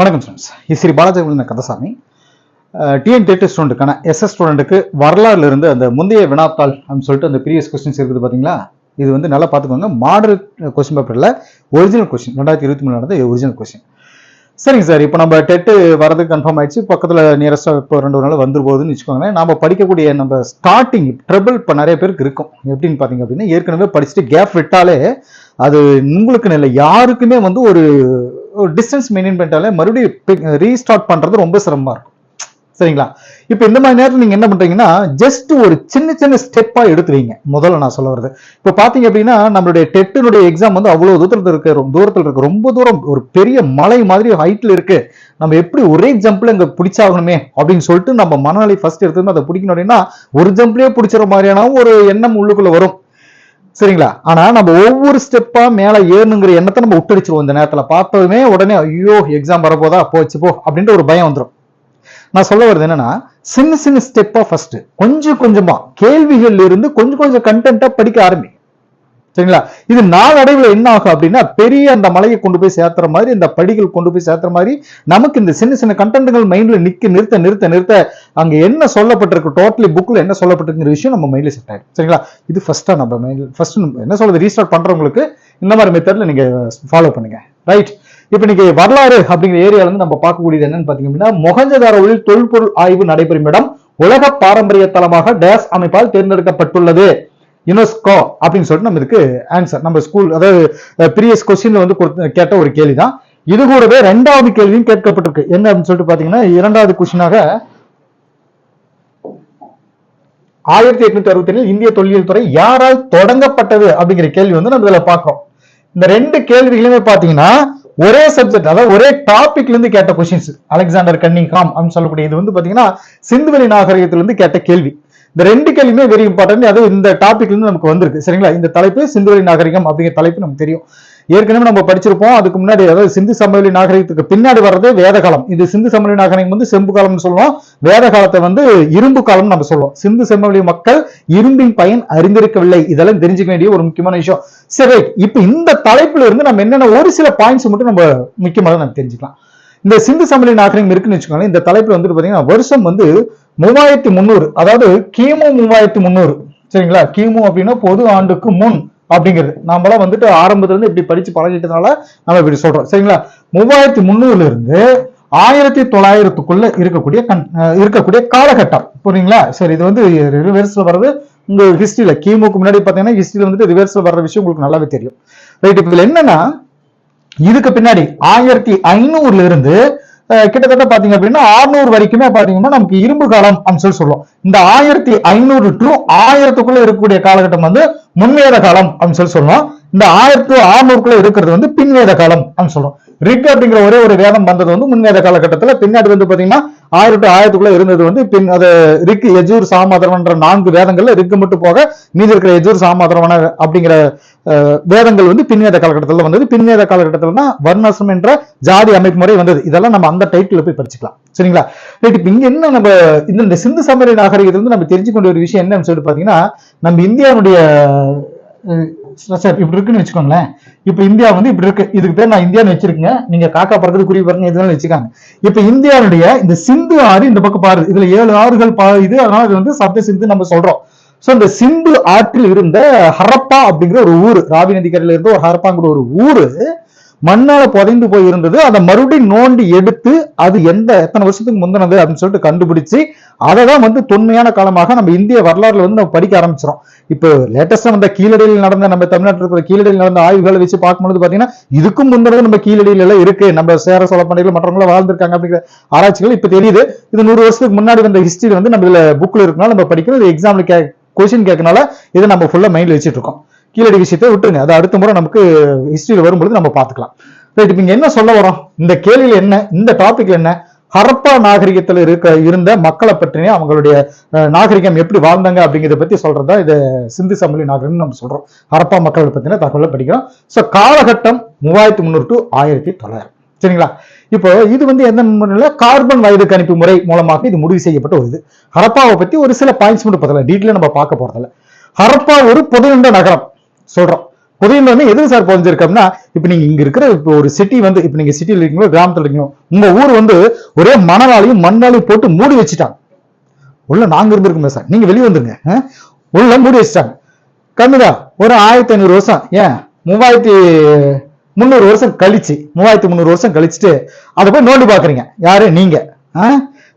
வணக்கம் ஃப்ரெண்ட்ஸ் இது Sri Balaji Kandasamy. TN thirty ஸ்டூடெண்ட்டுக்கான எஸ்எஸ் ஸ்டூடெண்ட்டுக்கு வரலாறுல இருந்து அந்த முந்தைய வினாத்தாள் அப்படின்னு சொல்லிட்டு அந்த ப்ரீவியஸ் கொஸ்டின்ஸ் இருக்குது பார்த்தீங்களா இது வந்து நல்லா பார்த்துக்கோங்க மாடல் கொஸ்டின் பேப்பரில் ஒரிஜினல் கொஸ்டின் ரெண்டாயிரத்தி இருபத்தி மூணு நடந்த ஒரிஜினல் கொஸ்டின் சரிங்க சார் இப்போ நம்ம டெட்டு வரதுக்கு கன்ஃபார்ம் ஆயிடுச்சு. பக்கத்தில் நியரஸ்டாக இப்போ ரெண்டு ஒரு நாள் வந்துரு போகுதுன்னு வச்சுக்கோங்களேன். நம்ம படிக்கக்கூடிய நம்ம ஸ்டார்டிங் ட்ரிபிள் இப்போ நிறைய பேருக்கு இருக்கும். எப்படின்னு பார்த்தீங்க அப்படின்னா ஏற்கனவே படிச்சுட்டு கேப் விட்டாலே அது உங்களுக்குன்னு இல்லை யாருக்குமே வந்து ஒரு ஒரு டிஸ்டன்ஸ் மெயின்டைன் பண்ணிட்டாலே மறுபடியும் ரீஸ்டார்ட் பண்ணுறது ரொம்ப சிரமமாக இருக்கும். சரிங்களா? இப்போ இந்த மாதிரி நேரத்தில் நீங்கள் என்ன பண்ணுறீங்கன்னா ஜஸ்ட் ஒரு சின்ன சின்ன ஸ்டெப்பாக எடுத்து வைங்க முதல்ல நான் சொல்ல வருது இப்போ பார்த்தீங்க அப்படின்னா நம்மளுடைய டெட்டினுடைய எக்ஸாம் வந்து அவ்வளோ தூரத்தில் இருக்க ரொம்ப தூரத்தில் இருக்கு. ரொம்ப தூரம் ஒரு பெரிய மலை மாதிரி ஹைட்டில் இருக்கு. நம்ம எப்படி ஒரே ஜம்பில் இங்கே பிடிச்சாகணுமே அப்படின்னு சொல்லிட்டு நம்ம மனநிலை ஃபர்ஸ்ட் எடுத்து அதை பிடிக்கணும் அப்படின்னா ஒரு ஜம்ப்லேயே பிடிச்சிற மாதிரியான ஒரு எண்ணம் உள்ளுக்குள்ளே வரும். சரிங்களா? ஆனா நம்ம ஒவ்வொரு ஸ்டெப்பா மேல ஏறணுங்கிற எண்ணத்தை நம்ம விட்டடிச்சிருவோம் இந்த நேரத்துல. பார்த்ததுமே உடனே ஐயோ எக்ஸாம் வரப்போதா? போச்சு போ அப்படின்ற ஒரு பயம் வந்துடும் நான் சொல்ல வருது என்னன்னா சின்ன சின்ன ஸ்டெப்பா ஃபர்ஸ்ட் கொஞ்சம் கொஞ்சமா கேள்விகள் இருந்து கொஞ்சம் கொஞ்சம் கண்டென்ட்டா படிக்க ஆரம்பி. சரிங்களா? இது நாளடைவில் என்ன ஆகும் அப்படின்னா பெரிய அந்த மலையை கொண்டு போய் சேர்த்துற மாதிரி இந்த படிகள் கொண்டு போய் சேர்த்துற மாதிரி நமக்கு இந்த சின்ன சின்ன கண்டென்ட்கள் மைண்ட்ல நிக்க நிறுத்த நிறுத்த நிறுத்த அங்க என்ன சொல்லப்பட்டிருக்கு டோட்டலி புக்ல என்ன சொல்லப்பட்டிருக்கிற விஷயம் நம்ம மைண்ட்ல செட் ஆயிடும். சரிங்களா? இது ஃபர்ஸ்டா நம்ம மைண்ட் ஃபர்ஸ்ட் என்ன சொல்றது ரீஸ்டார்ட் பண்றவங்களுக்கு இந்த மாதிரி மெத்தட்ல நீங்க ஃபாலோ பண்ணுங்க. ரைட் இப்ப நீங்க வரலாறு அப்படிங்கிற ஏரியால இருந்து நம்ம பார்க்கக்கூடியது என்னன்னு பாத்தீங்க அப்படின்னா மொகஞ்சதாரோவில் தொல்பொருள் ஆய்வு நடைபெறும் இடம் உலக பாரம்பரிய தளமாக டேஸ் அமைப்பால் தேர்ந்தெடுக்கப்பட்டுள்ளது. யுனெஸ்கோ அப்படின்னு சொல்லிட்டு நம்ம இதுக்கு ஆன்சர் நம்ம ஸ்கூல் அதாவது ப்ரீவியஸ் கொஸ்டின்ல வந்து கேட்ட ஒரு கேள்வி தான் இது கூடவே ரெண்டாவது கேள்வியும் கேட்கப்பட்டிருக்கு. என்ன அப்படின்னு சொல்லிட்டு பாத்தீங்கன்னா இரண்டாவது கொஸ்டினாக ஆயிரத்தி எட்நூத்தி அறுபத்தி ஏழில் இந்திய தொல்லியல் துறை யாரால் தொடங்கப்பட்டது அப்படிங்கிற கேள்வி வந்து நம்ம இதுல பாக்குறோம் இந்த ரெண்டு கேள்விகளுமே பாத்தீங்கன்னா ஒரே சப்ஜெக்ட் அதாவது ஒரே டாபிக்ல இருந்து கேட்ட கொஸ்டின்ஸ் அலெக்சாண்டர் கன்னிங் காம் அப்படின்னு சொல்லக்கூடிய இது வந்து பாத்தீங்கன்னா சிந்துவெளி நாகரிகத்திலிருந்து கேட்ட கேள்வி. இந்த ரெண்டு கேள்வியுமே வெரி இம்பார்ட்டன்ட் அது இந்த டாபிக்ல இருந்து நமக்கு வந்திருக்கு. சரிங்களா? இந்த தலைப்பு சிந்துவெளி நாகரிகம் அப்படிங்கிற தலைப்பு நமக்கு தெரியும். ஏற்கனவே நம்ம படிச்சிருப்போம். அதுக்கு முன்னாடி அதாவது சிந்து சமவெளி நாகரிகத்துக்கு பின்னாடி வர்றது வேத காலம் இது சிந்து சமவெளி நாகரிகம் வந்து செம்பு காலம்னு சொல்லுவோம். வேத காலத்தை வந்து இரும்பு காலம்னு நம்ம சொல்லுவோம். சிந்து சமவெளி மக்கள் இரும்பின் பயன் அறிந்திருக்கவில்லை. இதெல்லாம் தெரிஞ்சுக்க வேண்டிய ஒரு முக்கியமான விஷயம். சரி இப்ப இந்த தலைப்புல இருந்து நம்ம என்னென்ன ஒரு சில பாயிண்ட்ஸ் மட்டும் நம்ம முக்கியமாக நம்ம தெரிஞ்சுக்கலாம். இந்த சிந்து சமவெளி நாகரிகம் இருக்குன்னு வச்சுக்கோங்களேன் இந்த தலைப்பில் வந்துட்டு பாத்தீங்கன்னா வருஷம் வந்து மூவாயிரத்தி முந்நூறு அதாவது கிமு மூவாயிரத்தி முந்நூறு. சரிங்களா? கிமு அப்படின்னா பொது ஆண்டுக்கு முன் அப்படிங்கிறது. நாமலாம் வந்துட்டு ஆரம்பத்துல இருந்து இப்படி படிச்சு பழகிட்டதுனால நம்ம இப்படி சொல்றோம். சரிங்களா? மூவாயிரத்தி முந்நூறுல இருந்து ஆயிரத்தி தொள்ளாயிரத்துக்குள்ள இருக்கக்கூடிய கண் இருக்கக்கூடிய காலகட்டம். புரியுங்களா சரி இது வந்து ரிவர்ஸ்ல வர்றது உங்க ஹிஸ்டரியில கிமுக்கு முன்னாடி பாத்தீங்கன்னா ஹிஸ்டரியில வந்துட்டு ரிவர்ஸ்ல வர்ற விஷயம் உங்களுக்கு நல்லாவே தெரியும். ரைட் இப்ப இதுல என்னன்னா இதுக்கு பின்னாடி ஆயிரத்தி ஐநூறுல இருந்து கிட்டத்தட்ட பாத்தீங்க அப்படின்னா ஆறுநூறு வரைக்குமே பாத்தீங்கன்னா நமக்கு இரும்பு காலம் அப்படின்னு சொல்லி சொல்லுவோம். இந்த ஆயிரத்தி ஐநூறு டு ஆயிரத்துக்குள்ள இருக்கக்கூடிய காலகட்டம் வந்து முன்வேத காலம் அப்படின்னு சொல்லி சொல்லுவோம். இந்த ஆயிரத்து ஆறுநூறுக்குள்ள இருக்கிறது வந்து பின்வேத காலம் அப்படின்னு சொல்லுவோம். ரிக் அப்படிங்கிற ஒரே ஒரு வேதம் வந்தது வந்து முன்வேத காலகட்டத்துல. பின்னாடி வந்து பாத்தீங்கன்னா ஆயிரம் டு ஆயிரத்துக்குள்ள இருந்தது வந்து பின் அது ரிக் யஜூர் சாமாதரவன்ற நான்கு வேதங்கள்ல ரிக்கு மட்டும் போக மீதி இருக்கிற யஜூர் சாமாதரவன அப்படிங்கிற வேதங்கள் வந்து பின்வேத காலகட்டத்தில் வந்தது. பின்வேத காலகட்டத்தில் தான் வர்ணாசிரம் என்ற ஜாதி அமைப்பு முறை வந்தது. இதெல்லாம் நம்ம அந்த டைட்டில் போய் படிச்சுக்கலாம். சரிங்களா? ரைட் இப்போ இங்க என்ன நம்ம இந்த இந்த சிந்து சமரி நாகரிகத்திலிருந்து நம்ம தெரிஞ்சுக்கொண்ட ஒரு விஷயம் என்னன்னு சொல்லிட்டு பாத்தீங்கன்னா நம்ம இந்தியாவுடைய சார் இப்படி இருக்குன்னு வச்சுக்கோங்களேன். இப்ப இந்தியா வந்து இப்படி இருக்கு. இதுக்கு பேர் நான் இந்தியான்னு வச்சிருக்கேன் நீங்க காக்கா பறக்கிறது குருவி பாருங்க இதெல்லாம் வச்சுக்காங்க. இப்ப இந்தியாவுடைய இந்த சிந்து ஆறு இந்த பக்கம் பாரு இதுல ஏழு ஆறுகள் பா இது அதனால இது வந்து சப்த சிந்து நம்ம சொல்றோம். ஸோ இந்த சிந்து ஆற்றில் இருந்த ஹரப்பா அப்படிங்கிற ஒரு ஊர் ராவி நதிக்கரையில் இருந்த ஒரு ஹரப்பாங்கிற ஒரு ஊர் மண்ணால புதைந்து போய் இருந்தது அதை மறுபடியும் நோண்டி எடுத்து அது எந்த எத்தனை வருஷத்துக்கு முந்தினது அப்படின்னு சொல்லிட்டு கண்டுபிடிச்சு அதை தான் வந்து தொன்மையான காலமாக நம்ம இந்திய வரலாறுல வந்து நம்ம படிக்க ஆரம்பிச்சிடும் இப்போ லேட்டஸ்டா வந்த கீழடியில் நடந்த நம்ம தமிழ்நாட்டில் இருக்கிற கீழடியில் நடந்த ஆய்வுகளை வச்சு பார்க்கும்போது பாத்தீங்கன்னா இதுக்கும் முந்தினது நம்ம கீழடியில எல்லாம் இருக்கு. நம்ம சேர சோழ பண்டைகள் மற்றவங்களும் வாழ்ந்திருக்காங்க அப்படிங்கிற ஆராய்ச்சிகள் இப்போ தெரியுது. இது நூறு வருஷத்துக்கு முன்னாடி வந்த ஹிஸ்டரி வந்து நம்ம இதுல புக்ல இருக்கனால நம்ம படிக்கணும் இது எக்ஸாம்ல கே கொஸ்டின் கேட்கனால இதை நம்ம ஃபுல்லாக மைண்டில் வச்சுட்டு இருக்கோம். கீழடி விஷயத்தை விட்டுருங்க. அது அடுத்த முறை நமக்கு ஹிஸ்ட்ரியில் வரும்பொழுது நம்ம பார்த்துக்கலாம். ரைட் இப்போ என்ன சொல்ல வரோம்? இந்த கேள்வியில் என்ன? இந்த டாபிக்ல என்ன? ஹரப்பா நாகரிகத்தில் இருக்க இருந்த மக்களை பற்றினே அவங்களுடைய நாகரிகம் எப்படி வாழ்ந்தாங்க அப்படிங்கிறத பத்தி சொல்றதா இது சிந்து சமவெளி நாகரிகம் நம்ம சொல்றோம். ஹரப்பா மக்களை பற்றின தகவலை படிக்கிறோம். ஸோ காலகட்டம் மூவாயிரத்தி முந்நூறு டு ஆயிரத்தி தொள்ளாயிரம். சரிங்களா? இப்போ இது வந்து எந்த முறையில் கார்பன் வயது கணிப்பு முறை மூலமாக இது முடிவு செய்யப்பட்ட ஒரு இது ஹரப்பாவை பத்தி ஒரு சில பாயிண்ட்ஸ் மட்டும் பார்த்தல டீட்டெயிலாக நம்ம பார்க்க போறதில்ல. ஹரப்பா ஒரு புதையுண்ட நகரம் சொல்றோம். புதையுண்ட வந்து எதுக்கு சார் புதஞ்சிருக்கோம்னா இப்போ இப்ப நீங்க இங்க இருக்கிற இப்போ ஒரு சிட்டி வந்து இப்ப நீங்க சிட்டியில் இருக்கீங்களோ கிராமத்தில் இருக்கீங்களோ உங்க ஊர் வந்து ஒரே மணலாலையும் மண்ணாலையும் போட்டு மூடி வச்சுட்டாங்க. உள்ள நாங்க இருந்திருக்கோமே சார் நீங்க வெளியே வந்துருங்க. உள்ள மூடி வச்சுட்டாங்க. கம்மிதா ஒரு ஆயிரத்தி ஐநூறு வருஷம். ஏன்? மூவாயிரத்தி முந்நூறு வருஷம் கழிச்சு மூவாயிரத்தி முந்நூறு வருஷம் கழிச்சுட்டு அதை போய் நோண்டி பாக்குறீங்க. யாரு? நீங்க. ஆ?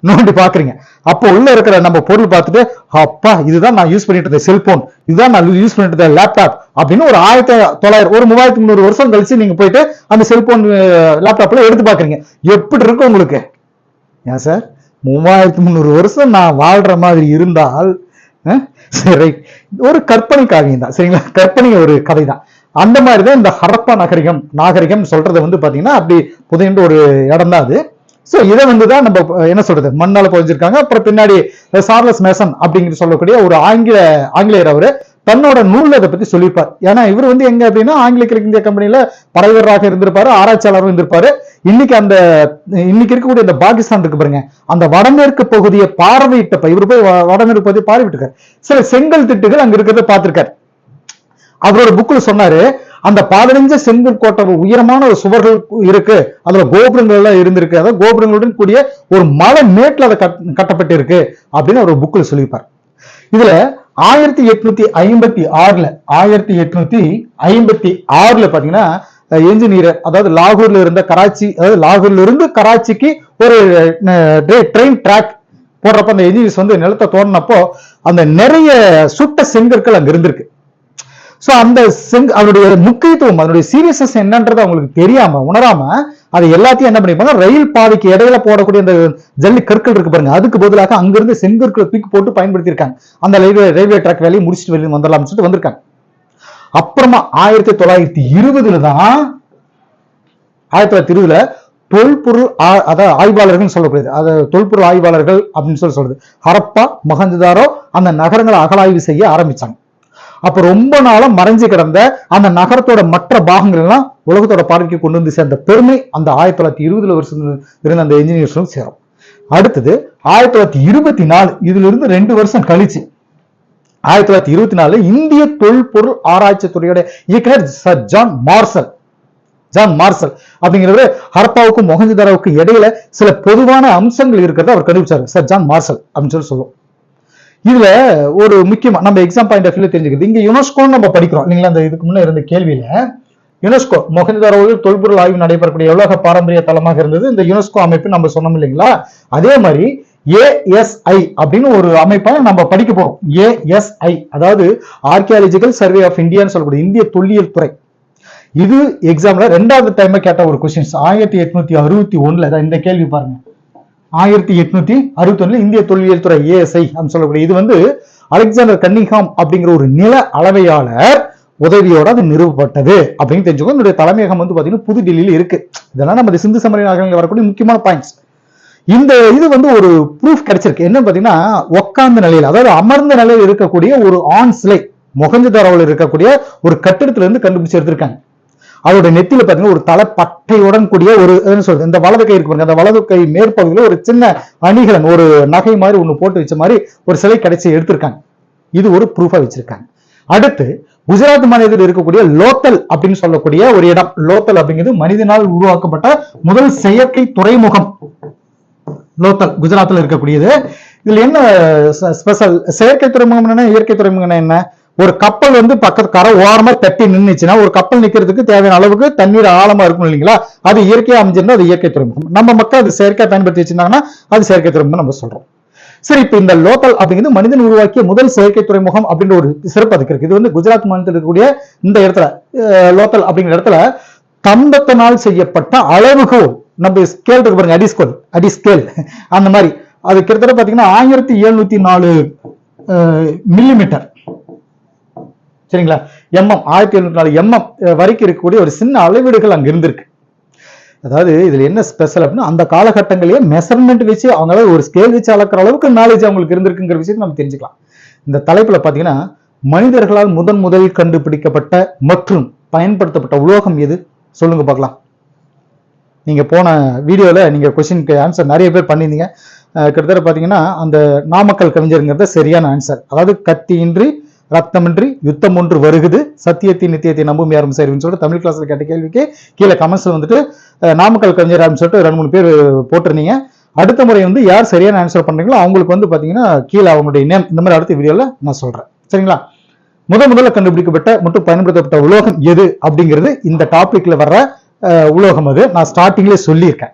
நோண்டி பாக்குறீங்க. அப்போ உள்ள இருக்கிற நம்ம பொருள் பார்த்துட்டு அப்பா இதுதான் நான் யூஸ் பண்ணிட்டு இருந்த செல்போன் இதுதான் நான் யூஸ் பண்ணிட்டு இருந்த லேப்டாப் அப்படின்னு ஒரு ஆயிரத்தி தொள்ளாயிரம் ஒரு மூவாயிரத்தி முந்நூறு வருஷம் கழிச்சு நீங்க போயிட்டு அந்த செல்போன் லேப்டாப்ல எடுத்து பாக்குறீங்க. எப்படி இருக்கு உங்களுக்கு? ஏன் சார்? மூவாயிரத்தி முந்நூறு வருஷம் நான் வாழ்ற மாதிரி இருந்தால் சரி ஒரு கற்பனை காவியம் தான். சரிங்களா? கற்பனை ஒரு கதை தான் அந்த மாதிரி தான் இந்த ஹரப்பா நகரிகம் நாகரிகம் சொல்றது வந்து பாத்தீங்கன்னா அப்படி புதையின்ற ஒரு இடம் தான் அது. ஸோ இதை வந்து தான் நம்ம என்ன சொல்றது? மண்ணால புதைஞ்சிருக்காங்க. அப்புறம் பின்னாடி சார்லஸ் மேசன் அப்படிங்கிற சொல்லக்கூடிய ஒரு ஆங்கில ஆங்கிலேயர் அவரு தன்னோட நூலில் அதை பத்தி சொல்லியிருப்பார். ஏன்னா இவர் வந்து எங்க அப்படின்னா ஆங்கில கிழக்கு இந்திய கம்பெனில இருந்திருப்பாரு ஆராய்ச்சியாளரும் இருந்திருப்பாரு. இன்னைக்கு அந்த இன்னைக்கு இருக்கக்கூடிய இந்த பாகிஸ்தான் இருக்கு பாருங்க. அந்த வடமேற்கு பகுதியை பார்வையிட்டப்ப இவர் போய் வடமேற்கு பகுதியை பார்வையிட்டிருக்காரு. சில செங்கல் திட்டுகள் அங்க இருக்கிறத பார்த்திருக்காரு. அவரோட புக்கில் சொன்னாரு அந்த பதினஞ்சு செங்கல் கோட்டை உயரமான ஒரு சுவர்கள் இருக்கு அதுல கோபுரங்கள் எல்லாம் இருந்திருக்கு. அதாவது கோபுரங்களுடன் கூடிய ஒரு மலை மேட்டில் அதை கட்- கட்டப்பட்டு இருக்கு அப்படின்னு அவர் புக்கில் சொல்லியிருப்பார். இதுல ஆயிரத்தி எட்நூத்தி ஐம்பத்தி ஆறுல ஆயிரத்தி எட்நூத்தி ஐம்பத்தி ஆறுல பாத்தீங்கன்னா என்ஜினியர் அதாவது லாகூர்ல இருந்த கராச்சி அதாவது லாகூர்ல இருந்து கராச்சிக்கு ஒரு ட்ரெயின் ட்ராக் போடுறப்ப அந்த என்ஜினியர்ஸ் வந்து நிலத்தை தோண்டினப்போ அந்த நிறைய சுட்ட செங்கற்கள் அங்க இருந்திருக்கு. சோ அந்த செங் அதனுடைய முக்கியத்துவம் அதனுடைய சீரியஸ்னஸ் என்னன்றது அவங்களுக்கு தெரியாம உணராம அதை எல்லாத்தையும் என்ன பண்ணிப்பாங்க? ரயில் பாதைக்கு இடையில போடக்கூடிய அந்த ஜல்லி கற்கள் இருக்கு பாருங்க. அதுக்கு பதிலாக அங்கிருந்து செங்கற்களை தூக்கி போட்டு பயன்படுத்தியிருக்காங்க. அந்த ரயில்வே ரயில்வே ட்ராக் வேலையை முடிச்சுட்டு வெளியே வந்துடலாம்னு சொல்லிட்டு வந்திருக்காங்க. அப்புறமா ஆயிரத்தி தொள்ளாயிரத்தி இருபதுல தான் ஆயிரத்தி தொள்ளாயிரத்தி இருபதுல தொல்பொருள் ஆ- அதாவது ஆய்வாளர்கள் சொல்லக்கூடியது. அது தொல்பொருள் ஆய்வாளர்கள் அப்படின்னு சொல்லி சொல்றது. ஹரப்பா மொஹஞ்சதாரோ அந்த நகரங்களை அகலாய்வு செய்ய ஆரம்பிச்சாங்க. அப்ப ரொம்ப நாளா மறைஞ்சு கிடந்த அந்த நகரத்தோட மற்ற பாகங்கள் எல்லாம் உலகத்தோட பார்வைக்கு கொண்டு வந்து சேர்ந்த பெருமை அந்த ஆயிரத்தி தொள்ளாயிரத்தி இருபதுல வருஷம் இருந்த அந்த இன்ஜினியர்ஸும் சேரும். அடுத்தது ஆயிரத்தி தொள்ளாயிரத்தி இருபத்தி நாலு இதுல இருந்து ரெண்டு வருஷம் கழிச்சு ஆயிரத்தி தொள்ளாயிரத்தி இருபத்தி நாலு இந்திய தொல்பொருள் ஆராய்ச்சி துறையோட இயக்குனர் sir John Marshall John Marshall அப்படிங்கிறவர் ஹரப்பாவுக்கும் மொஹஞ்சதாரோவுக்கும் இடையில சில பொதுவான அம்சங்கள் இருக்கிறத அவர் கண்டுபிடிச்சாரு. சர் ஜான் மார்சல் அப்படின்னு சொல்லி சொல்லுவோம். இதுல ஒரு முக்கியமா நம்ம எக்ஸாம் பாயிண்ட் ஆஃப் வியூல தெரிஞ்சுக்கிறது. இங்க யுனெஸ்கோன்னு நம்ம படிக்கிறோம். இல்லைங்களா? அந்த இதுக்கு முன்ன இருந்த கேள்வியில யுனெஸ்கோ மொஹஞ்சதாரோவில் தொல்பொருள் ஆய்வு நடைபெறக்கூடிய உலக பாரம்பரிய தளமாக இருந்தது. இந்த யுனெஸ்கோ அமைப்பு நம்ம சொன்னோம் இல்லைங்களா? அதே மாதிரி ஏஎஸ்ஐ அப்படின்னு ஒரு அமைப்பை நம்ம படிக்க போறோம். ஏஎஸ்ஐ அதாவது ஆர்கியாலஜிக்கல் சர்வே ஆஃப் இந்தியான்னு சொல்லக்கூடிய இந்திய தொல்லியல் துறை. இது எக்ஸாம்ல ரெண்டாவது டைம் கேட்ட ஒரு கொஸ்டின்ஸ் ஆயிரத்தி எட்நூத்தி அறுபத்தி ஒண்ணுல இந்த கேள்வி பாருங்க. ஆயிரத்தி எட்நூத்தி அறுபத்தி ஒண்ணுல இந்திய தொல்லியல் துறை ஏஎஸ்ஐ அப்படின்னு சொல்லக்கூடிய இது வந்து அலெக்சாண்டர் கன்னிகாம் அப்படிங்கிற ஒரு நில அளவையாளர் உதவியோட அது நிறுவப்பட்டது அப்படின்னு தெரிஞ்சுக்கோ. என்னுடைய தலைமையகம் வந்து பாத்தீங்கன்னா புதுடெல்லியில இருக்கு. இதெல்லாம் நம்ம சிந்து சமரி நகரங்களில் வரக்கூடிய முக்கியமான பாயிண்ட்ஸ் இந்த இது வந்து ஒரு ப்ரூஃப் கிடைச்சிருக்கு. என்னன்னு பாத்தீங்கன்னா உட்கார்ந்த நிலையில் அதாவது அமர்ந்த நிலையில் இருக்கக்கூடிய ஒரு ஆண் சிலை மொகஞ்சதாரோவில் இருக்கக்கூடிய ஒரு கட்டிடத்துல இருந்து கண்டுபிடிச்சு எடுத்திருக்காங்க. அதோட நெத்தியில பாத்தீங்கன்னா ஒரு தலை பட்டையுடன் கூடிய ஒரு சொல்றது இந்த வலது கை இருக்கு அந்த வலது கை மேற்பகுதியில ஒரு சின்ன அணிகலன் ஒரு நகை மாதிரி ஒண்ணு போட்டு வச்ச மாதிரி ஒரு சிலை கிடைச்சி எடுத்திருக்காங்க. இது ஒரு ப்ரூஃபா வச்சிருக்காங்க. அடுத்து குஜராத் மாநிலத்தில் இருக்கக்கூடிய லோத்தல் அப்படின்னு சொல்லக்கூடிய ஒரு இடம். லோத்தல் அப்படிங்கிறது மனிதனால் உருவாக்கப்பட்ட முதல் செயற்கை துறைமுகம். லோத்தல் குஜராத்தில் இருக்கக்கூடியது. இதுல என்ன ஸ்பெஷல் செயற்கை துறைமுகம் என்ன? இயற்கை துறைமுகம் என்ன? ஒரு கப்பல் வந்து பக்கத்து கரை ஓரமா தட்டி நின்றுச்சுன்னா ஒரு கப்பல் நிக்கிறதுக்கு தேவையான அளவுக்கு தண்ணீர் ஆழமா இருக்கும் இல்லைங்களா? அது இயற்கையா அமைஞ்சிருந்தா அது இயற்கை துறைமுகம். நம்ம மக்கள் அது செயற்கையா பயன்படுத்தி வச்சிருந்தாங்கன்னா அது செயற்கை துறைமுகம் நம்ம சொல்றோம். சரி இப்ப இந்த லோக்கல் அப்படிங்கிறது மனிதன் உருவாக்கிய முதல் செயற்கை துறைமுகம் அப்படின்ற ஒரு சிறப்பு அதுக்கு இருக்கு. இது வந்து குஜராத் மாநிலத்தில் இருக்கக்கூடிய இந்த இடத்துல லோக்கல் அப்படிங்கிற இடத்துல தந்தத்தினால் செய்யப்பட்ட அளவுகோல் நம்ம ஸ்கேல் இருக்கு பாருங்க அடி அடிஸ்கேல் அந்த மாதிரி. அது கிட்டத்தட்ட பாத்தீங்கன்னா ஆயிரத்தி எழுநூத்தி நாலு மில்லிமீட்டர் சரிங்களா? எம்எம் ஆயிரத்தி எழுநூத்தி நாலு எம்எம் வரைக்கும் இருக்கக்கூடிய ஒரு சின்ன அளவீடுகள் அங்கே இருந்திருக்கு. அதாவது இதுல என்ன ஸ்பெஷல் அப்படின்னா அந்த காலகட்டங்களையே மெஷர்மெண்ட் வச்சு அவங்களால ஒரு ஸ்கேல் வச்சு அளக்கிற அளவுக்கு நாலேஜ் அவங்களுக்கு இருந்திருக்குங்கிற விஷயத்தை நம்ம தெரிஞ்சுக்கலாம். இந்த தலைப்புல பாத்தீங்கன்னா மனிதர்களால் முதன் முதலில் கண்டுபிடிக்கப்பட்ட மற்றும் பயன்படுத்தப்பட்ட உலோகம் எது? சொல்லுங்க பார்க்கலாம். நீங்க போன வீடியோல நீங்க கொஸ்டினுக்கு ஆன்சர் நிறைய பேர் பண்ணியிருந்தீங்க. கிட்டத்தட்ட பாத்தீங்கன்னா அந்த நாமக்கல் கவிஞருங்கிறத சரியான ஆன்சர் அதாவது கத்தியின்றி ரத்தமின்றி யுத்தம் ஒன்று வருகுது. சத்தியத்தை நித்தியத்தை நம்பும் யாரும் சரின்னு சொல்லிட்டு தமிழ் கிளாஸ்ல கேட்ட கேள்விக்கு கீழே கமெண்ட்ஸ்ல வந்துட்டு நாமக்கல் கவிஞர் அப்படின்னு சொல்லிட்டு ரெண்டு மூணு பேர் போட்டிருந்தீங்க. அடுத்த முறை வந்து யார் சரியான ஆன்சர் பண்றீங்களோ அவங்களுக்கு வந்து பாத்தீங்கன்னா கீழே அவங்களுடைய நேம் இந்த மாதிரி அடுத்த வீடியோல நான் சொல்றேன். சரிங்களா? முத முதல்ல கண்டுபிடிக்கப்பட்ட மற்றும் பயன்படுத்தப்பட்ட உலோகம் எது அப்படிங்கிறது இந்த டாபிக்ல வர்ற உலோகம் அது. நான் ஸ்டார்டிங்லேயே சொல்லியிருக்கேன்.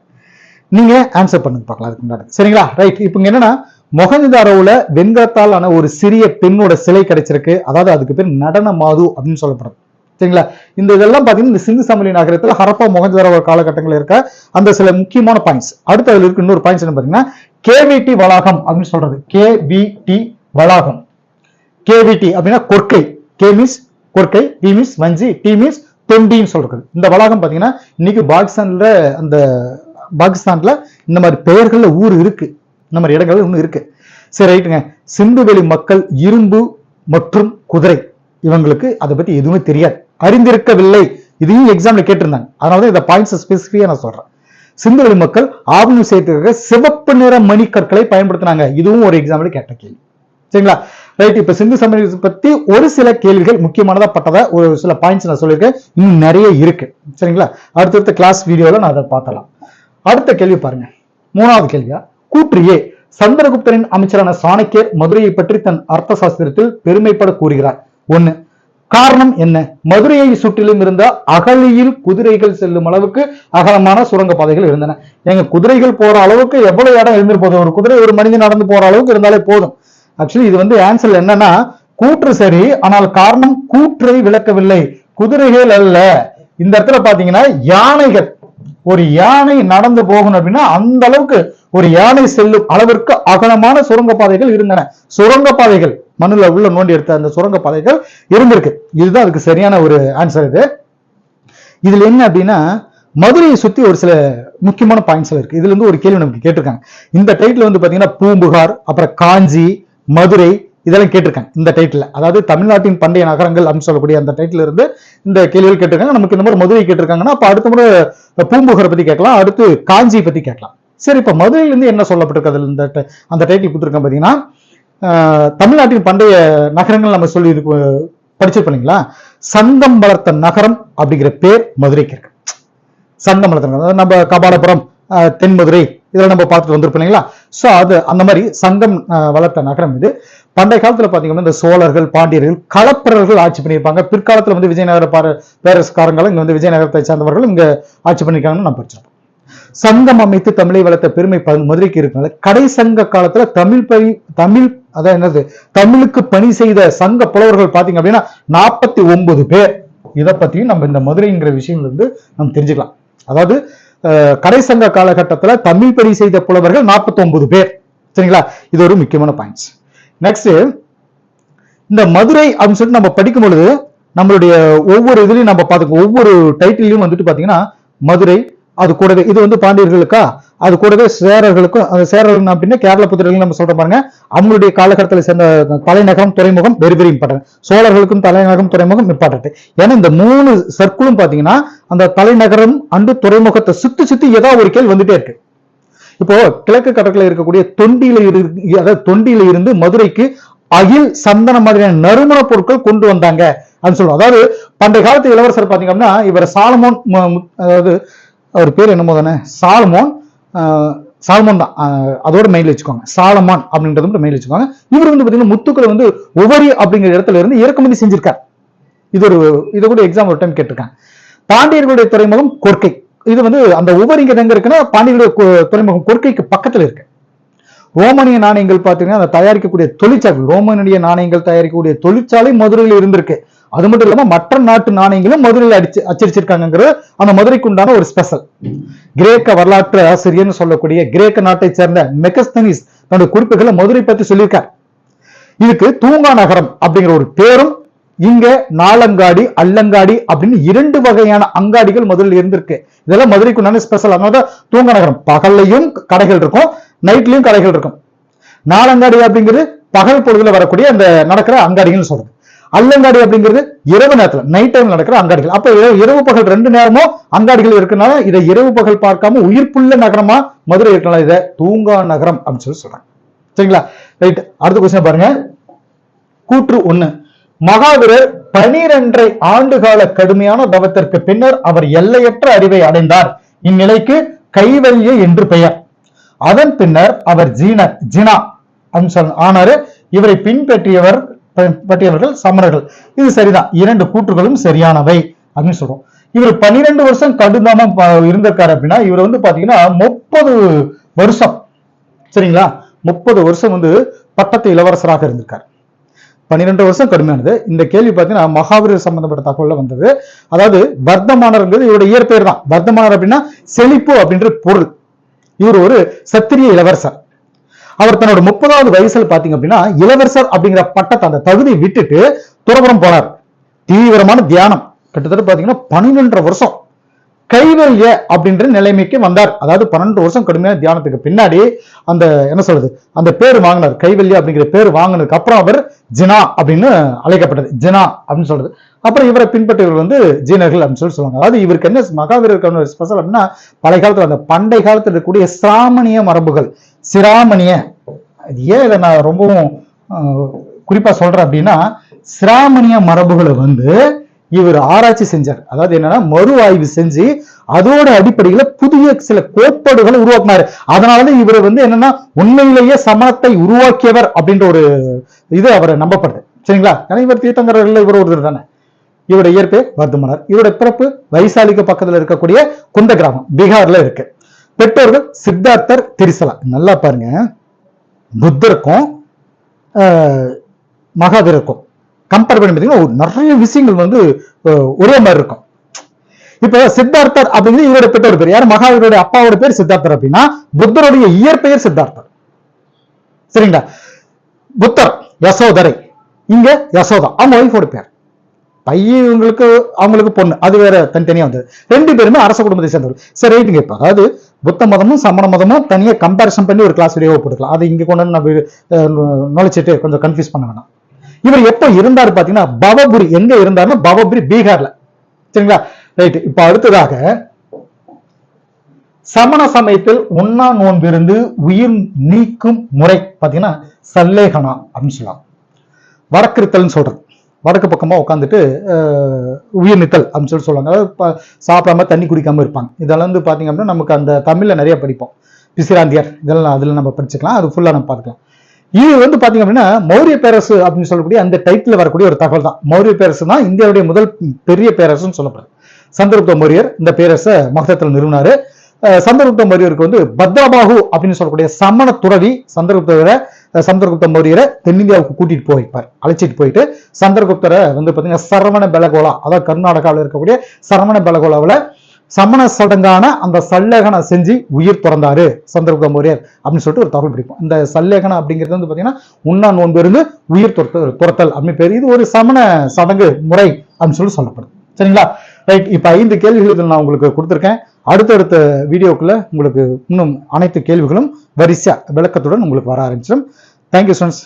நீங்க ஆன்சர் பண்ணுங்க பார்க்கலாம் அதுக்கு முன்னாடி. சரிங்களா? ரைட் இப்போ என்னன்னா மொகஞ்சதாரோவில் வெண்கலத்தால் ஆன ஒரு சிறிய பெண்ணோட சிலை கிடைச்சிருக்கு. அதாவது அதுக்கு பேர் நடன மாது அப்படின்னு சொல்லப்படுறது சரிங்களா? இந்த இதெல்லாம் பார்த்தீங்கன்னா இந்த சிந்து சமவெளி நகரத்தில் ஹரப்பா மொஹஞ்சதாரோ காலகட்டங்களில் இருக்க அந்த சில முக்கியமான பாயிண்ட்ஸ் அடுத்து அதில் இருக்க இன்னொரு பாயிண்ட்ஸ் என்ன பார்த்தீங்கன்னா கேவிடி வளாகம் அப்படின்னு சொல்றது. கேவிடி வளாகம். கேவிடி அப்படின்னா Korkai. K means Korkai V means Vanji T means தொண்டின்னு சொல்றது. இந்த வளாகம் பார்த்தீங்கன்னா இன்னைக்கு பாகிஸ்தான்ல அந்த பாகிஸ்தான்ல இந்த மாதிரி பெயர்கள்ல ஊர் இருக்கு. இந்த மாதிரி இடங்கள் இன்னும் இருக்கு. சரி ரைட்டுங்க. சிந்துவெளி மக்கள் இரும்பு மற்றும் குதிரை. இவங்களுக்கு அதை பத்தி எதுவுமே தெரியாது. அறிந்திருக்கவில்லை. இதையும் எக்ஸாம்ல கேட்டிருந்தாங்க. அதனால தான் இந்த பாயிண்ட்ஸ் ஸ்பெசிஃபிக்கா நான் சொல்றேன். சிந்துவெளி மக்கள் ஆவணம் செய்யறதுக்காக சிவப்பு நிற மணிக்கற்களை பயன்படுத்தினாங்க. இதுவும் ஒரு எக்ஸாம்ல கேட்ட கேள்வி. சரிங்களா? ரைட் இப்ப சிந்து சமவெளி பத்தி ஒரு சில கேள்விகள் முக்கியமானதா பட்டதா ஒரு சில பாயிண்ட்ஸ் நான் சொல்லியிருக்கேன். இன்னும் நிறைய இருக்கு. சரிங்களா? அடுத்தடுத்த கிளாஸ் வீடியோல நான் அதை பார்த்தலாம் அடுத்த கேள்வி பாருங்க. மூணாவது கேள்வியா? கூற்றியே சந்திரகுப்தரின் அமைச்சரான சாணக்கியர் மதுரையை பற்றி தன் அர்த்த சாஸ்திரத்தில் பெருமைப்பட கூறுகிறார். ஒண்ணு காரணம் என்ன? மதுரையை சுற்றிலும் இருந்த அகழியில் குதிரைகள் செல்லும் அளவுக்கு அகலமான சுரங்க பாதைகள் இருந்தன. எங்க குதிரைகள் போற அளவுக்கு எவ்வளவு இடம் இருந்திருப்போம் ஒரு குதிரை ஒரு மனிதன் நடந்து போற அளவுக்கு இருந்தாலே போதும். ஆக்சுவலி இது வந்து ஆன்சர் என்னன்னா கூற்று சரி ஆனால் காரணம் கூற்றை விளக்கவில்லை. குதிரைகள் அல்ல. இந்த இடத்துல பாத்தீங்கன்னா யானைகள். ஒரு யானை நடந்து போகணும் அப்படின்னா அந்த அளவுக்கு ஒரு யானை செல்லும் அளவிற்கு அகலமான சுரங்க பாதைகள் இருந்தன. சுரங்க பாதைகள் மண்ணுல உள்ள நோண்டி எடுத்த அந்த சுரங்க பாதைகள் இருந்திருக்கு. இதுதான் அதுக்கு சரியான ஒரு ஆன்சர் இது. இதுல என்ன அப்படின்னா மதுரையை சுத்தி ஒரு சில முக்கியமான பாயிண்ட்ஸ் இருக்கு. இதுல இருந்து ஒரு கேள்வி நமக்கு கேட்டிருக்காங்க. இந்த டைட்டில் வந்து பாத்தீங்கன்னா பூம்புகார் அப்புறம் காஞ்சி மதுரை இதெல்லாம் கேட்டிருக்காங்க இந்த டைட்டில் அதாவது தமிழ்நாட்டின் பண்டைய நகரங்கள் அப்படின்னு சொல்லக்கூடிய அந்த டைட்டில் இருந்து இந்த கேள்விகள் கேட்டிருக்காங்க. நமக்கு இந்த மாதிரி மதுரை கேட்டிருக்காங்கன்னா அப்ப அடுத்த முறை பூம்புகரை பத்தி கேட்கலாம். அடுத்து காஞ்சி பத்தி கேட்கலாம். சரி இப்போ மதுரையில இருந்து என்ன சொல்லப்பட்டிருக்கு? அதுல இந்த அந்த டைட்டில் கொடுத்துருக்கேன் பார்த்தீங்கன்னா ஆஹ், தமிழ்நாட்டின் பண்டைய நகரங்கள் நம்ம சொல்லி படிச்சிருப்போம் இல்லைங்களா? சங்கம் வளர்த்த நகரம் அப்படிங்கிற பேர் மதுரைக்கு இருக்கு. சங்கம் வளர்த்த நகரம். நம்ம கபாலபுரம் ஆஹ், தென்மதுரை இதெல்லாம் நம்ம பார்த்துட்டு வந்திருப்போம் இல்லைங்களா? சோ அது அந்த மாதிரி சங்கம் வளர்த்த நகரம் இது. பண்டைய காலத்துல பாத்தீங்கன்னா இந்த சோழர்கள் பாண்டியர்கள் களப்பிரர்கள் ஆட்சி பண்ணியிருப்பாங்க. பிற்காலத்துல வந்து விஜயநகர பார பேரரசுக்காரங்களும் இங்கே வந்து விஜயநகரத்தை சேர்ந்தவர்களும் இங்க ஆட்சி பண்ணியிருக்காங்கன்னு நம்ம படிச்சிருப்போம். சங்கம் அமைத்து தமிழை வளர்த்த பெருமை மதுரைக்கு இருக்கனால கடை சங்க காலத்துல தமிழ் பணி தமிழ் அதான் என்னது தமிழுக்கு பணி செய்த சங்க புலவர்கள் பாத்தீங்க அப்படின்னா நாற்பத்தி ஒன்பது பேர். இதை பத்தியும் நம்ம இந்த மதுரைங்கிற விஷயங்கள் வந்து நம்ம தெரிஞ்சுக்கலாம். அதாவது கடை சங்க காலகட்டத்துல தமிழ் பணி செய்த புலவர்கள் 49 பேர். சரிங்களா? இது ஒரு முக்கியமான பாயிண்ட்ஸ் நெக்ஸ்ட் இந்த மதுரை அப்படின்னு சொல்லிட்டு நம்ம படிக்கும் பொழுது நம்மளுடைய ஒவ்வொரு இதுலையும் நம்ம பார்த்துக்கோ ஒவ்வொரு டைட்டிலையும் வந்துட்டு பாத்தீங்கன்னா மதுரை அது கூடவே இது வந்து பாண்டியர்களுக்கா? அது கூடவே சேரர்களுக்கும் அந்த சேரர்கள் அப்படின்னா கேரள புத்திரர்கள் நம்ம சொல்ற பாருங்க. அவங்களுடைய காலகட்டத்தில் சேர்ந்த தலைநகரம் துறைமுகம் வெரி வெரி இம்பார்ட்டன்ட் சோழர்களுக்கும் தலைநகரம் துறைமுகம் இம்பார்ட்டன்ட் ஏன்னா இந்த மூணு சர்க்கிளும் பாத்தீங்கன்னா அந்த தலைநகரம் அண்டு துறைமுகத்தை சுத்தி சுத்தி ஏதாவது ஒரு கேள்வி வந்துட்டே இருக்கு. இப்போ கிழக்கு கடற்கரை இருக்கக்கூடிய தொண்டியில இரு அதாவது தொண்டியில இருந்து மதுரைக்கு அகில் சந்தன மாதிரியான நறுமண பொருட்கள் கொண்டு வந்தாங்க. அப்படின்னு சொல்லுவோம் அதாவது பண்டைய காலத்து இளவரசர் பாத்தீங்க அப்படின்னா இவர் சாலமோன் அதாவது அவர் பேர் என்னமோ தானே? சாலமோன் ஆஹ், சாலமோன் தான். அதோட மெயில் வச்சுக்கோங்க. சாலமான் அப்படின்றது மட்டும் மெயில் வச்சுக்கோங்க. இவர் வந்து பாத்தீங்கன்னா முத்துக்களை வந்து ஒவ்வொரு அப்படிங்கிற இடத்துல இருந்து இறக்குமதி செஞ்சிருக்கார். இது ஒரு இதை கூட எக்ஸாம் ஒரு டைம் கேட்டிருக்காங்க பாண்டியர்களுடைய துறைமுகம் கொர்க்கை இது வந்து அந்த உபரிங்க எங்க இருக்குன்னா பாண்டியர்களுடைய துறைமுகம் கொர்க்கைக்கு பக்கத்துல இருக்கு. ரோமானிய நாணயங்கள் பார்த்தீங்கன்னா அதை தயாரிக்கக்கூடிய தொழிற்சாலை ரோமானிய நாணயங்கள் தயாரிக்கக்கூடிய தொழிற்சாலை மதுரையில் இருந்திருக்கு. அது மட்டும் இல்லாம மற்ற நாட்டு நாணயங்களும் மதுரையில் அடிச்சு அச்சடிச்சிருக்காங்கிறது அந்த மதுரைக்கு உண்டான ஒரு ஸ்பெஷல் கிரேக்க வரலாற்று ஆசிரியர்னு சொல்லக்கூடிய கிரேக்க நாட்டை சேர்ந்த மெகஸ்தனிஸ் தன்னுடைய குறிப்புகளை மதுரை பத்தி சொல்லியிருக்கார். இதுக்கு தூங்கா நகரம் அப்படிங்கிற ஒரு பேரும் இங்க நாளங்காடி அல்லங்காடி அப்படின்னு இரண்டு வகையான அங்காடிகள் மதுரையில் இருந்திருக்கு. இதெல்லாம் மதுரைக்கு உண்டான ஸ்பெஷல் அதனால தூங்கா நகரம். பகல்லையும் கடைகள் இருக்கும் நைட்லயும் கடைகள் இருக்கும். நாளங்காடி அப்படிங்கிறது பகல் பொழுதுல வரக்கூடிய அந்த நடக்கிற அங்காடிகள்னு சொல்றது அல்லங்காடி அப்படிங்கிறது இரவு நேரத்துல நைட் டைம் நடக்கிற அங்காடிகள். அப்ப இரவு- பகல் ரெண்டு நேரமும் அங்காடிகள் இருக்கனால இதை இரவு பகல் பார்க்காம உயிர்ப்புள்ள நகரமா மதுரை இருக்கனால இதை தூங்கா நகரம் அப்படின்னு சொல்லி சொல்றாங்க. சரிங்களா? ரைட் அடுத்த கொஸ்டின் பாருங்க. கூற்று ஒண்ணு. மகாவீரர் பனிரெண்டரை ஆண்டுகால கடுமையான தவத்திற்கு பின்னர் அவர் எல்லையற்ற அறிவை அடைந்தார். இந்நிலைக்கு கைவல்ய என்று பெயர். அதன் பின்னர் அவர் ஜீன ஜினா அப்படின்னு சொன்ன- ஆனாரு. இவரை பின்பற்றியவர் பற்றியவர்கள் சமணர்கள் இது சரிதான். இரண்டு கூற்றுகளும் சரியானவை அப்படின்னு சொல்றோம். இவர் பன்னிரெண்டு வருஷம் கடுதாம இருந்திருக்காரு அப்படின்னா இவர் வந்து பாத்தீங்கன்னா முப்பது வருஷம். சரிங்களா? முப்பது வருஷம் வந்து பட்டத்து இளவரசராக இருந்திருக்கார். பன்னிரெண்டு வருஷம் கடுமையானது. இந்த கேள்வி பார்த்தீங்கன்னா மகாவீரர் சம்பந்தப்பட்ட தகவல்ல வந்தது. அதாவது வர்த்தமானர்ங்கிறது இவருடைய இயற்பெயர் தான் வர்த்தமானர் அப்படின்னா செழிப்பு அப்படின்ற பொருள். இவர் ஒரு சத்திரிய இளவரசர். அவர் தன்னோட முப்பதாவது வயசுல பாத்தீங்க அப்படின்னா இளவரசர் அப்படிங்கிற பட்டத்தை அந்த தகுதியை விட்டுட்டு துறவரம் போனார். தீவிரமான தியானம். கிட்டத்தட்ட பாத்தீங்கன்னா பன்னிரெண்டரை வருஷம். கைவல்ய அப்படின்ற நிலைமைக்கு வந்தார். அதாவது பன்னெண்டு வருஷம் கடுமையான தியானத்துக்கு பின்னாடி அந்த என்ன சொல்றது அந்த பேர் வாங்கினார். கைவல்ய அப்படிங்கிற பேர் வாங்கினதுக்கு அப்புறம் அவர் ஜினா அப்படின்னு அழைக்கப்பட்டது. ஜினா அப்படின்னு சொல்றது. அப்புறம் இவரை பின்பற்றியவர் வந்து ஜீனர்கள் அப்படின்னு சொல்லி சொல்லுவாங்க. அதாவது இவருக்கு என்ன மகாவீரருக்கு ஸ்பெஷல் அப்படின்னா பழைய காலத்துல அந்த பண்டை காலத்துல இருக்கக்கூடிய சிராமணிய மரபுகள். சிராமணிய இது ஏன் இதை நான் ரொம்பவும் குறிப்பா சொல்றேன் அப்படின்னா சிராமணிய மரபுகளை வந்து இவர் ஆராய்ச்சி செஞ்சார். அதாவது என்னன்னா மறு ஆய்வு செஞ்சு அதோட அடிப்படையில புதிய சில கோட்பாடுகளை உருவாக்குனாரு. அதனாலதான் இவர் வந்து என்னன்னா உண்மையிலேயே சமணத்தை உருவாக்கியவர் அப்படின்ற ஒரு இது அவரை நம்பப்படுது. சரிங்களா? ஏன்னா இவர் தீர்த்தங்கரர்கள் இவர் ஒருத்தர் தானே. இவருடைய இயற்பெயர் வர்த்தமனர் இவருடைய பிறப்பு வைசாலிக்கு பக்கத்துல இருக்கக்கூடிய குந்த கிராமம் பீகார்ல இருக்கு. பெற்றோர்கள் சித்தார்த்தர் திரிசலா. நல்லா பாருங்க. புத்தருக்கும் ஆஹ், மகாவீரருக்கும் கம்பேர் பண்ணி பார்த்தீங்கன்னா ஒரு நிறைய விஷயங்கள் வந்து ஒரே மாதிரி இருக்கும். இப்ப சித்தார்த்தர் அப்படிங்கிறது இவருடைய பெற்றோர் பேர். யார்? மகாவீரருடைய அப்பாவோட பேர் சித்தார்த்தர் அப்படின்னா புத்தருடைய இயற்பெயர் சித்தார்த்தர். சரிங்களா? புத்தர் யசோதரை. இங்க யசோதா. அவங்க ஒய்ஃபோட பேர். பையன் இவங்களுக்கு அவங்களுக்கு பொண்ணு. அது வேற தனித்தனியா வந்தது. ரெண்டு பேருமே அரச குடும்பத்தை சேர்ந்தவர். சரி ரைட்டுங்க. இப்ப அதாவது புத்த மதமும் சமண மதமும் தனியா கம்பேரிசன் பண்ணி ஒரு கிளாஸ் வீடியோவை போட்டுக்கலாம். அது இங்கே கொண்டு நம்ம நுழைச்சிட்டு கொஞ்சம் கன்ஃபியூஸ் பண்ண வேணாம். இவர் எப்போ இருந்தார் பாத்தீங்கன்னா பவபுரி எங்க இருந்தாருன்னா பவபுரி பீகார்ல. சரிங்களா? ரைட் இப்ப அடுத்ததாக சமண சமயத்தில் உண்ணா நோன்பிருந்து உயிர் நீக்கும் முறை பாத்தீங்கன்னா சல்லேகனா அப்படின்னு சொல்லலாம். வரக்கிருத்தல்னு சொல்றது. வடக்கு பக்கமா உட்காந்துட்டு உயிர் நித்தல் அப்படின்னு சொல்லி சொல்லுவாங்க. அதாவது சாப்பிடாம தண்ணி குடிக்காம இருப்பாங்க. இதெல்லாம் வந்து பார்த்தீங்க அப்படின்னா நமக்கு அந்த தமிழ்ல நிறைய படிப்போம். பிசிராந்தியர் இதெல்லாம் அதில் நம்ம படிச்சுக்கலாம். அது ஃபுல்லா நம்ம பார்த்துக்கலாம். இது வந்து பார்த்தீங்க அப்படின்னா மௌரிய பேரரசு அப்படின்னு சொல்லக்கூடிய அந்த டைட்டில் வரக்கூடிய ஒரு தகவல் தான். மௌரிய பேரரசு தான் இந்தியாவுடைய முதல் பெரிய பேரரசுன்னு சொல்லப்படுது. சந்திரகுப்த மௌரியர் இந்த பேரரசை மகதத்தில் நிறுவினாரு. சந்திரகுப்த மௌரியருக்கு வந்து பத்ரபாகு அப்படின்னு சொல்லக்கூடிய சமண துறவி சந்திரகுப்தரை சந்திரகுப்த மௌரியரை தென்னிந்தியாவுக்கு கூட்டிட்டு போயிருப்பார். அழைச்சிட்டு போயிட்டு சந்திரகுப்தரை வந்து பாத்தீங்கன்னா சரவண பெலகோலா அதாவது கர்நாடகாவில் இருக்கக்கூடிய சரவண பெலகோலாவில் சமண சடங்கான அந்த சல்லேகனை செஞ்சு உயிர் பிறந்தாரு சந்திரகுப்த மௌரியர் அப்படின்னு சொல்லிட்டு ஒரு தகவல் பிடிக்கும். இந்த சல்லேகனம் அப்படிங்கிறது வந்து பாத்தீங்கன்னா உண்ணா நோன்பு இருந்து உயிர் துரத்து துரத்தல் அப்படின்னு பேர். இது ஒரு சமண சடங்கு முறை அப்படின்னு சொல்லி சொல்லப்படுது சரிங்களா? ரைட் இப்போ ஐந்து கேள்விகள் இதில் நான் உங்களுக்கு கொடுத்துருக்கேன். அடுத்தடுத்த வீடியோக்குள்ள உங்களுக்கு இன்னும் அனைத்து கேள்விகளும் வரிசையா விளக்கத்துடன் உங்களுக்கு வர ஆரம்பிச்சிடும். Thank you students